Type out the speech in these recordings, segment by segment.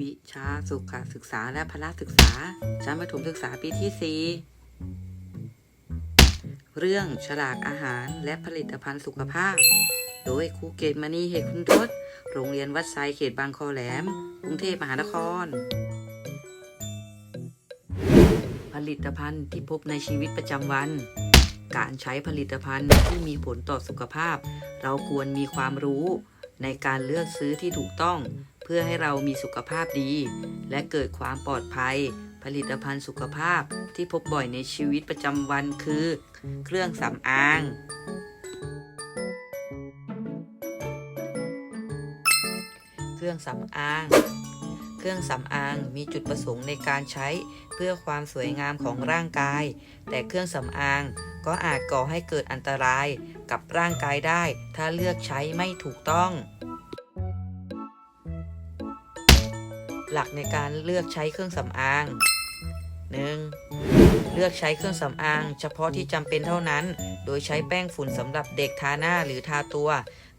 วิชาสุขศึกษาและพละศึกษา ชั้นประถมศึกษาปีที่ 4 เรื่องฉลากอาหารและผลิตภัณฑ์สุขภาพ โดยครูเกตมณีเหตุคุณทศ โรงเรียนวัดไซเขตบางคอแหลม กรุงเทพมหานคร ผลิตภัณฑ์ที่พบในชีวิตประจำวัน การใช้ผลิตภัณฑ์ที่มีผลต่อสุขภาพ เราควรมีความรู้ในการเลือกซื้อที่ถูกต้อง พื่อให้เรามีสุขภาพดี และเกิดความปลอดภัย ผลิตภัณฑ์สุขภาพที่พบบ่อยในชีวิตประจำวันคือ เครื่องสำอาง เครื่องสำอาง เครื่องสำอางมีจุดประสงค์ในการใช้เพื่อความสวยงามของร่างกาย แต่เครื่องสำอางก็อาจก่อให้เกิดอันตรายกับร่างกายได้ ถ้าเลือกใช้ไม่ถูกต้อง หลักในการเลือกใช้เครื่องสำอาง 1. เลือกใช้เครื่องสำอาง เฉพาะที่จำเป็นเท่านั้น โดยใช้แป้งฝุ่นสำหรับเด็กทาหน้าหรือทาตัว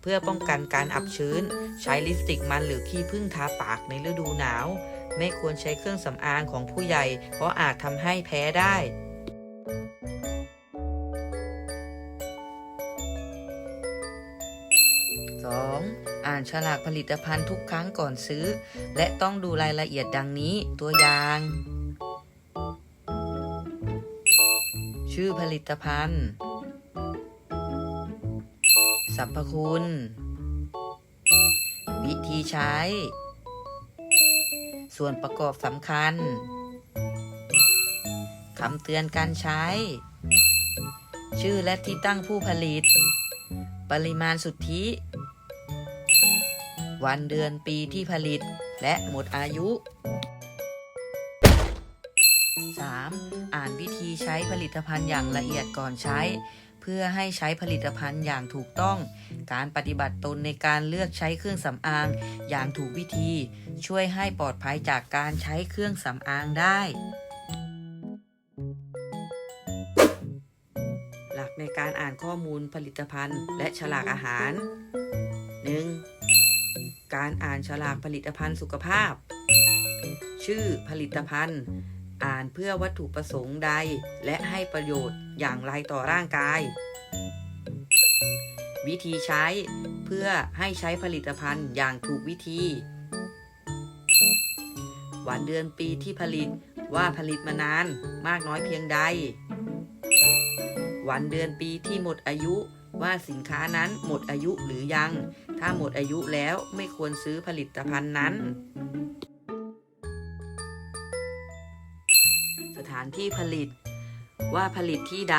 เพื่อป้องกันการอับชื้น ใช้ลิปสติกมันหรือขี้ผึ้งทาปากในฤดูหนาว ไม่ควรใช้เครื่องสำอางของผู้ใหญ่ เพราะอาจทำให้แพ้ได้ อ่านฉลากผลิตภัณฑ์ทุกครั้งก่อนซื้อ และต้องดูรายละเอียดดังนี้ตัวอย่าง ชื่อผลิตภัณฑ์ สรรพคุณ วิธีใช้ ส่วนประกอบสำคัญคำเตือนการใช้ ชื่อและที่ตั้งผู้ผลิต ปริมาณสุทธิ วันเดือนปีที่ผลิต และหมดอายุ 3. อ่านวิธีใช้ผลิตภัณฑ์อย่างละเอียดก่อนใช้ เพื่อให้ใช้ผลิตภัณฑ์อย่างถูกต้อง การปฏิบัติตนในการเลือกใช้เครื่องสำอางอย่างถูกวิธี ช่วยให้ปลอดภัยจากการใช้เครื่องสำอางได้ หลักในการอ่านข้อมูลผลิตภัณฑ์และฉลากอาหาร 1. การอ่านฉลากผลิตภัณฑ์สุขภาพ ชื่อผลิตภัณฑ์ อ่านเพื่อวัตถุประสงค์ใด และให้ประโยชน์อย่างไรต่อร่างกาย วิธีใช้เพื่อให้ใช้ผลิตภัณฑ์อย่างถูกวิธี วันเดือนปีที่ผลิตว่าผลิตมานานมากน้อยเพียงใด วันเดือนปีที่หมดอายุว่าสินค้านั้นหมดอายุหรือยัง ถ้าหมดอายุแล้วไม่ควรซื้อผลิตภัณฑ์นั้น สถานที่ผลิตว่าผลิตที่ใด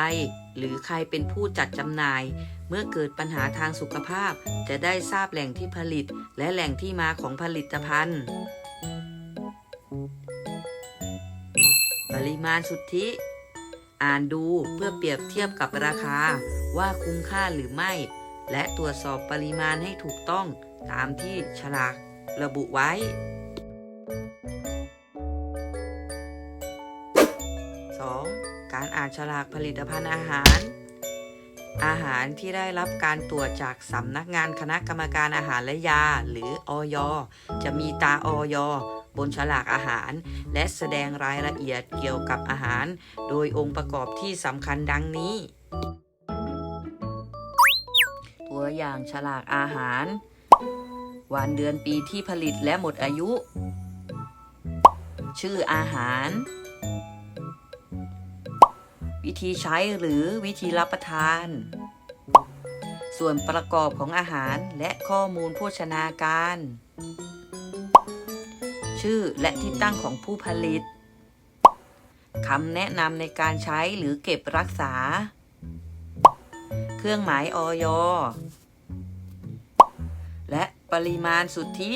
หรือใครเป็นผู้จัดจำหน่าย เมื่อเกิดปัญหาทางสุขภาพ จะได้ทราบแหล่งที่ผลิต และแหล่งที่มาของผลิตภัณฑ์ ปริมาณสุทธิ อ่านดูเพื่อเปรียบเทียบกับราคาว่าคุ้มค่าหรือไม่ และตรวจสอบปริมาณให้ถูกต้องตามที่ฉลากระบุไว้ 2. การอ่านฉลากผลิตภัณฑ์อาหาร อาหารที่ได้รับการตรวจจากสำนักงานคณะกรรมการอาหารและยา หรืออยจะมีตาอยบนฉลากอาหาร และแสดงรายละเอียดเกี่ยวกับอาหาร โดยองค์ประกอบที่สำคัญดังนี้ อย่างฉลากอาหาร วันเดือนปีที่ผลิตและหมดอายุ ชื่ออาหาร วิธีใช้หรือวิธีรับประทาน ส่วนประกอบของอาหารและข้อมูลโภชนาการ ชื่อและที่ตั้งของผู้ผลิตคำแนะนำในการใช้หรือเก็บรักษา เครื่องหมายออย ปริมาณสุทธิ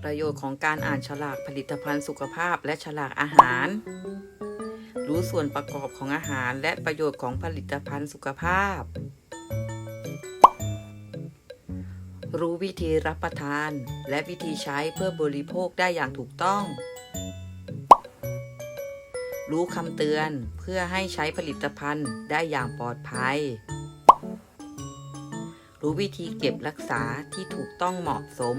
ประโยชน์ของการอ่านฉลากผลิตภัณฑ์สุขภาพและฉลากอาหาร รู้ส่วนประกอบของอาหารและประโยชน์ของผลิตภัณฑ์สุขภาพ รู้วิธีรับประทานและวิธีใช้เพื่อบริโภคได้อย่างถูกต้องรู้คำเตือนเพื่อให้ใช้ผลิตภัณฑ์ได้อย่างปลอดภัย รู้วิธีเก็บรักษาที่ถูกต้องเหมาะสม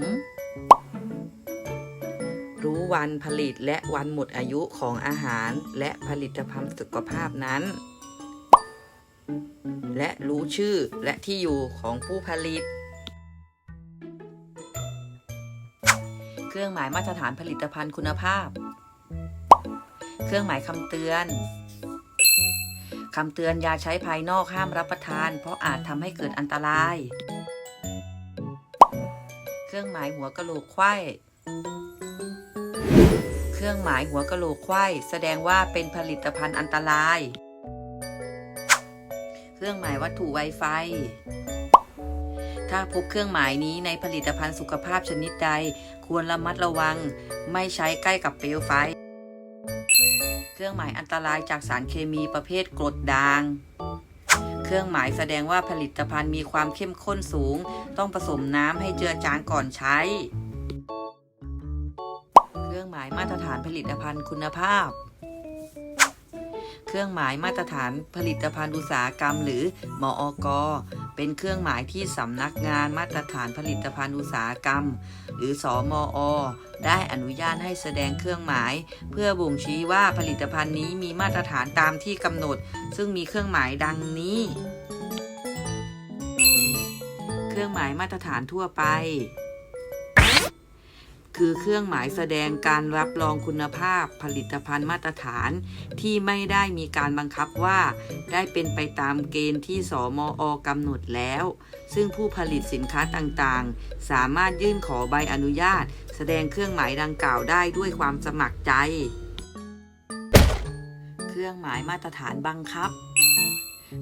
รู้วันผลิตและวันหมดอายุของอาหารและผลิตภัณฑ์สุขภาพนั้น และรู้ชื่อและที่อยู่ของผู้ผลิต เครื่องหมายมาตรฐานผลิตภัณฑ์คุณภาพ เครื่องหมายคำเตือน คำเตือนยาใช้ภายนอกห้ามรับประทาน เพราะอาจทำให้เกิดอันตราย เครื่องหมายหัวกะโหลกไขว้เครื่องหมายหัวกะโหลกไขว้แสดงว่าเป็นผลิตภัณฑ์อันตราย เครื่องหมายวัตถุไวไฟ ถ้าพบเครื่องหมายนี้ในผลิตภัณฑ์สุขภาพชนิดใด ควรระมัดระวัง ไม่ใช้ใกล้กับเปลวไฟ เครื่องหมายอันตรายจากสารเคมีประเภทกรดด่าง เครื่องหมายแสดงว่าผลิตภัณฑ์มีความเข้มข้นสูง ต้องผสมน้ำให้เจือจางก่อนใช้ เครื่องหมายมาตรฐานผลิตภัณฑ์คุณภาพ เครื่องหมายมาตรฐานผลิตภัณฑ์อุตสาหกรรมหรือมออก เป็นเครื่องหมายที่สำนักงานมาตรฐานผลิตภัณฑ์อุตสาหกรรม หรือสอมอ ได้อนุญาตให้แสดงเครื่องหมาย เพื่อบ่งชี้ว่าผลิตภัณฑ์นี้มีมาตรฐานตามที่กำหนด ซึ่งมีเครื่องหมายดังนี้ เครื่องหมายมาตรฐานทั่วไป คือเครื่องหมายแสดงการรับรองคุณภาพผลิตภัณฑ์มาตรฐาน ที่ไม่ได้มีการบังคับว่า ได้เป็นไปตามเกณฑ์ที่สมอกำหนดแล้ว ซึ่งผู้ผลิตสินค้าต่างๆ สามารถยื่นขอใบอนุญาต แสดงเครื่องหมายดังกล่าวได้ด้วยความสมัครใจ เครื่องหมายมาตรฐานบังคับ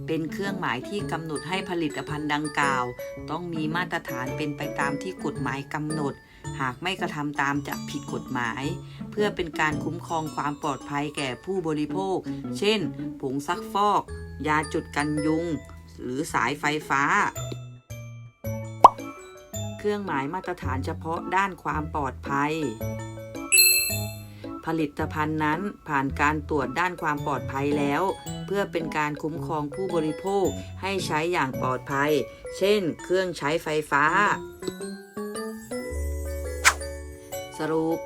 เป็นเครื่องหมายที่กำหนดให้ผลิตภัณฑ์ดังกล่าว ต้องมีมาตรฐานเป็นไปตามที่กฎหมายกำหนด หากไม่กระทำตามจะผิดกฎหมาย เพื่อเป็นการคุ้มครองความปลอดภัยแก่ผู้บริโภค เช่น ผงซักฟอก ยาจุดกันยุง หรือสายไฟฟ้า เครื่องหมายมาตรฐานเฉพาะด้านความปลอดภัย ผลิตภัณฑ์นั้นผ่านการตรวจด้านความปลอดภัยแล้ว เพื่อเป็นการคุ้มครองผู้บริโภคให้ใช้อย่างปลอดภัย เช่น เครื่องใช้ไฟฟ้า สรุป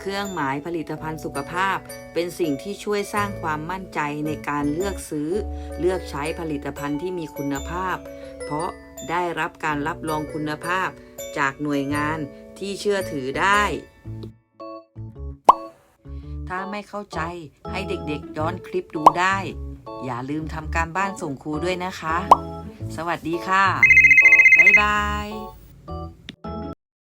เครื่องหมายผลิตภัณฑ์สุขภาพ เป็นสิ่งที่ช่วยสร้างความมั่นใจในการเลือกซื้อ เลือกใช้ผลิตภัณฑ์ที่มีคุณภาพ เพราะได้รับการรับรองคุณภาพจากหน่วยงานที่เชื่อถือได้ ถ้าไม่เข้าใจให้เด็กๆย้อนคลิปดูได้ อย่าลืมทำการบ้านส่งครูด้วยนะคะ สวัสดีค่ะ บ๊ายบาย